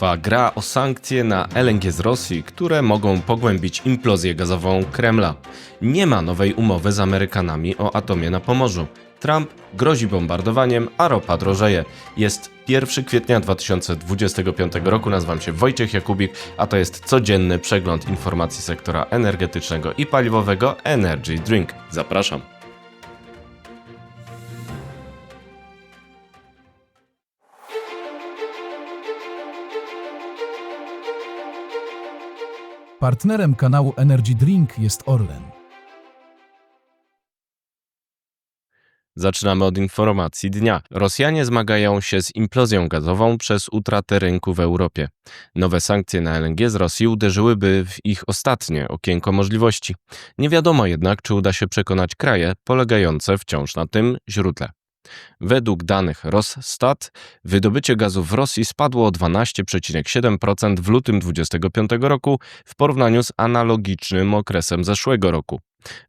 trwa gra o sankcje na LNG z Rosji, które mogą pogłębić implozję gazową Kremla. Nie ma nowej umowy z Amerykanami o atomie na Pomorzu. Trump grozi bombardowaniem, a ropa drożeje. Jest 1 kwietnia 2025 roku, nazywam się Wojciech Jakubik, a to jest codzienny przegląd informacji sektora energetycznego i paliwowego Energy Drink. Zapraszam. Partnerem kanału Energy Drink jest Orlen. Zaczynamy od informacji dnia. Rosjanie zmagają się z implozją gazową przez utratę rynku w Europie. Nowe sankcje na LNG z Rosji uderzyłyby w ich ostatnie okienko możliwości. Nie wiadomo jednak, czy uda się przekonać kraje polegające wciąż na tym źródle. Według danych Rosstat wydobycie gazu w Rosji spadło o 12,7% w lutym 2025 roku w porównaniu z analogicznym okresem zeszłego roku.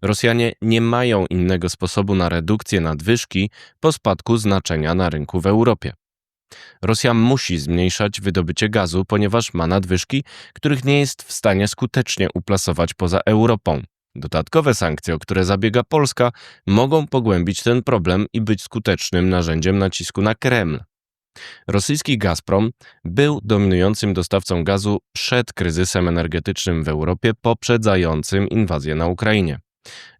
Rosjanie nie mają innego sposobu na redukcję nadwyżki po spadku znaczenia na rynku w Europie. Rosja musi zmniejszać wydobycie gazu, ponieważ ma nadwyżki, których nie jest w stanie skutecznie uplasować poza Europą. Dodatkowe sankcje, o które zabiega Polska, mogą pogłębić ten problem i być skutecznym narzędziem nacisku na Kreml. Rosyjski Gazprom był dominującym dostawcą gazu przed kryzysem energetycznym w Europie poprzedzającym inwazję na Ukrainie.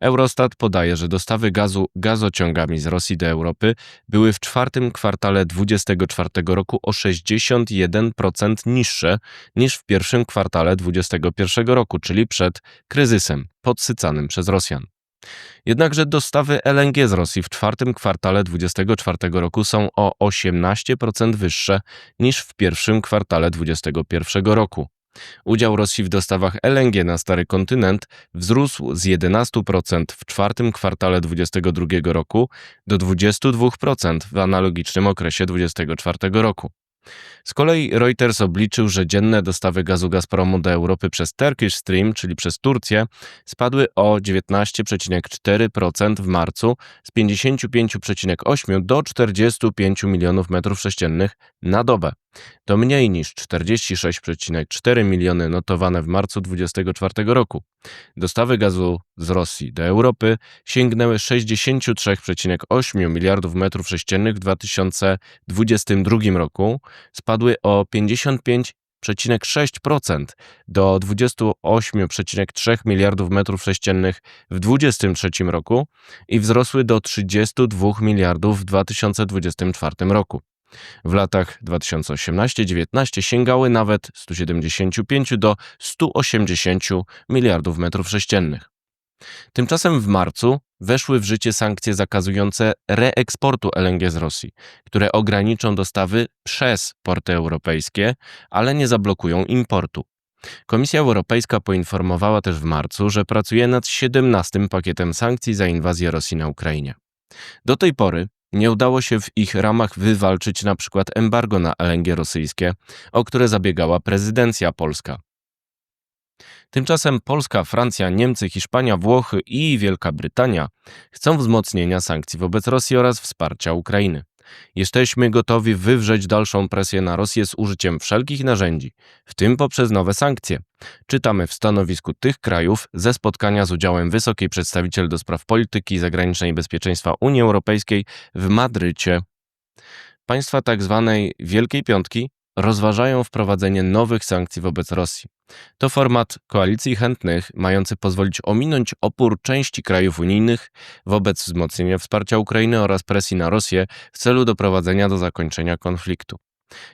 Eurostat podaje, że dostawy gazu gazociągami z Rosji do Europy były w czwartym kwartale 2024 roku o 61% niższe niż w pierwszym kwartale 2021 roku, czyli przed kryzysem podsycanym przez Rosjan. Jednakże dostawy LNG z Rosji w czwartym kwartale 2024 roku są o 18% wyższe niż w pierwszym kwartale 2021 roku. Udział Rosji w dostawach LNG na stary kontynent wzrósł z 11% w czwartym kwartale 2022 roku do 22% w analogicznym okresie 2024 roku. Z kolei Reuters obliczył, że dzienne dostawy gazu Gazpromu do Europy przez Turkish Stream, czyli przez Turcję, spadły o 19,4% w marcu z 55,8 do 45 milionów metrów sześciennych na dobę. To mniej niż 46,4 miliony notowane w marcu 2024 roku. Dostawy gazu z Rosji do Europy sięgnęły 63,8 miliardów metrów sześciennych w 2022 roku, spadły o 55,6% do 28,3 miliardów metrów sześciennych w 2023 roku i wzrosły do 32 miliardów w 2024 roku. W latach 2018-19 sięgały nawet 175 do 180 miliardów metrów sześciennych. Tymczasem w marcu weszły w życie sankcje zakazujące reeksportu LNG z Rosji, które ograniczą dostawy przez porty europejskie, ale nie zablokują importu. Komisja Europejska poinformowała też w marcu, że pracuje nad 17 pakietem sankcji za inwazję Rosji na Ukrainie. Do tej pory nie udało się w ich ramach wywalczyć na przykład embargo na LNG rosyjskie, o które zabiegała prezydencja polska. Tymczasem Polska, Francja, Niemcy, Hiszpania, Włochy i Wielka Brytania chcą wzmocnienia sankcji wobec Rosji oraz wsparcia Ukrainy. Jesteśmy gotowi wywrzeć dalszą presję na Rosję z użyciem wszelkich narzędzi, w tym poprzez nowe sankcje. Czytamy w stanowisku tych krajów ze spotkania z udziałem wysokiej przedstawiciel do spraw polityki zagranicznej i bezpieczeństwa Unii Europejskiej w Madrycie. Państwa. Tak Wielkiej Piątki rozważają wprowadzenie nowych sankcji wobec Rosji. To format koalicji chętnych, mający pozwolić ominąć opór części krajów unijnych wobec wzmocnienia wsparcia Ukrainy oraz presji na Rosję w celu doprowadzenia do zakończenia konfliktu.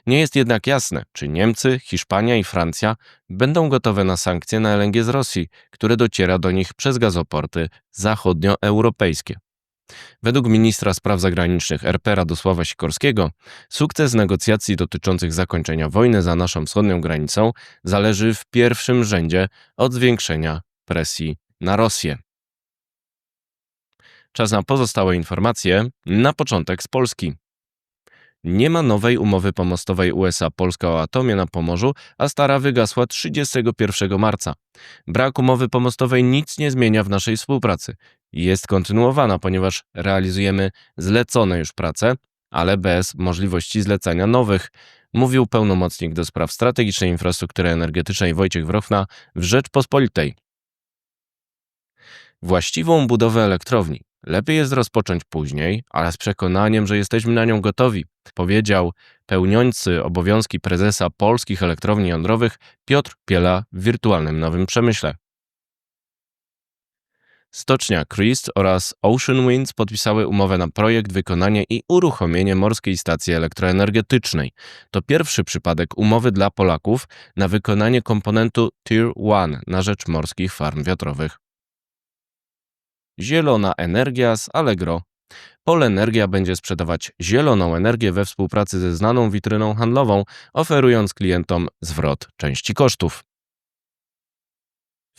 Nie jest jednak jasne, czy Niemcy, Hiszpania i Francja będą gotowe na sankcje na LNG z Rosji, które dociera do nich przez gazoporty zachodnioeuropejskie. Według ministra spraw zagranicznych RP Radosława Sikorskiego, sukces negocjacji dotyczących zakończenia wojny za naszą wschodnią granicą zależy w pierwszym rzędzie od zwiększenia presji na Rosję. Czas na pozostałe informacje. Na początek z Polski. Nie ma nowej umowy pomostowej USA-Polska o atomie na Pomorzu, a stara wygasła 31 marca. Brak umowy pomostowej nic nie zmienia w naszej współpracy. Jest kontynuowana, ponieważ realizujemy zlecone już prace, ale bez możliwości zlecenia nowych, mówił pełnomocnik do spraw strategicznej infrastruktury energetycznej Wojciech Wrochna w Rzeczpospolitej. Właściwą budowę elektrowni lepiej jest rozpocząć później, ale z przekonaniem, że jesteśmy na nią gotowi, powiedział pełniący obowiązki prezesa polskich elektrowni jądrowych Piotr Piela w wirtualnym Nowym Przemyśle. Stocznia Christ oraz Ocean Winds podpisały umowę na projekt, wykonanie i uruchomienie morskiej stacji elektroenergetycznej. To pierwszy przypadek umowy dla Polaków na wykonanie komponentu Tier 1 na rzecz morskich farm wiatrowych. Zielona energia z Allegro. Polenergia będzie sprzedawać zieloną energię we współpracy ze znaną witryną handlową, oferując klientom zwrot części kosztów.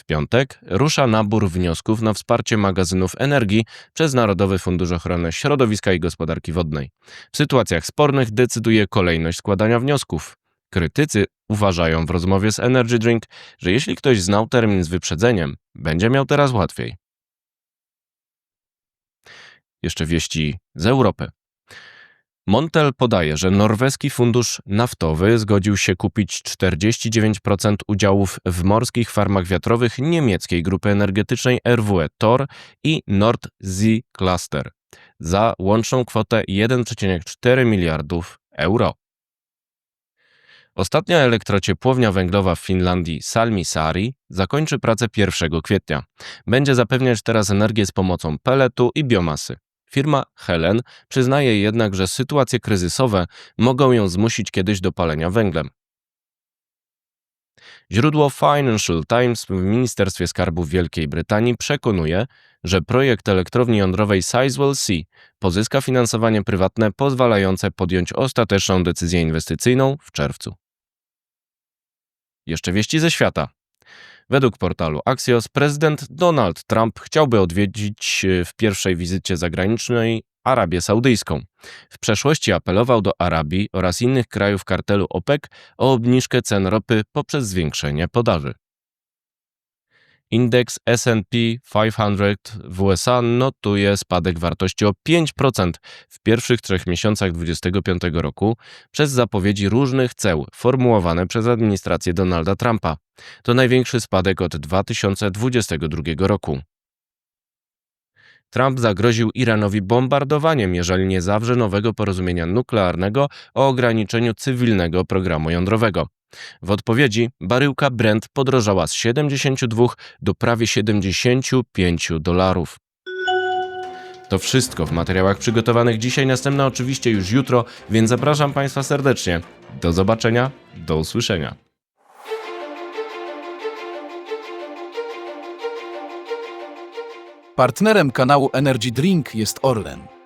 W piątek rusza nabór wniosków na wsparcie magazynów energii przez Narodowy Fundusz Ochrony Środowiska i Gospodarki Wodnej. W sytuacjach spornych decyduje kolejność składania wniosków. Krytycy uważają w rozmowie z Energy Drink, że jeśli ktoś znał termin z wyprzedzeniem, będzie miał teraz łatwiej. Jeszcze wieści z Europy. Montel podaje, że norweski fundusz naftowy zgodził się kupić 49% udziałów w morskich farmach wiatrowych niemieckiej grupy energetycznej RWE Tor i Nord Sea Cluster za łączną kwotę 1,4 miliardów euro. Ostatnia elektrociepłownia węglowa w Finlandii Salmisaari zakończy pracę 1 kwietnia. Będzie zapewniać teraz energię z pomocą peletu i biomasy. Firma Helen przyznaje jednak, że sytuacje kryzysowe mogą ją zmusić kiedyś do palenia węglem. Źródło Financial Times w Ministerstwie Skarbu Wielkiej Brytanii przekonuje, że projekt elektrowni jądrowej Sizewell C pozyska finansowanie prywatne pozwalające podjąć ostateczną decyzję inwestycyjną w czerwcu. Jeszcze wieści ze świata. Według portalu Axios prezydent Donald Trump chciałby odwiedzić e, w pierwszej wizycie zagranicznej Arabię Saudyjską. W przeszłości apelował do Arabii oraz innych krajów kartelu OPEC o obniżkę cen ropy poprzez zwiększenie podaży. Indeks S&P 500 w USA notuje spadek wartości o 5% w pierwszych trzech miesiącach 2025 roku przez zapowiedzi różnych ceł formułowane przez administrację Donalda Trumpa. To największy spadek od 2022 roku. Trump zagroził Iranowi bombardowaniem, jeżeli nie zawrze nowego porozumienia nuklearnego o ograniczeniu cywilnego programu jądrowego. W odpowiedzi baryłka Brent podrożała z 72 do prawie 75 dolarów. To wszystko w materiałach przygotowanych dzisiaj, następna oczywiście już jutro, więc zapraszam Państwa serdecznie. Do zobaczenia, do usłyszenia. Partnerem kanału Energy Drink jest Orlen.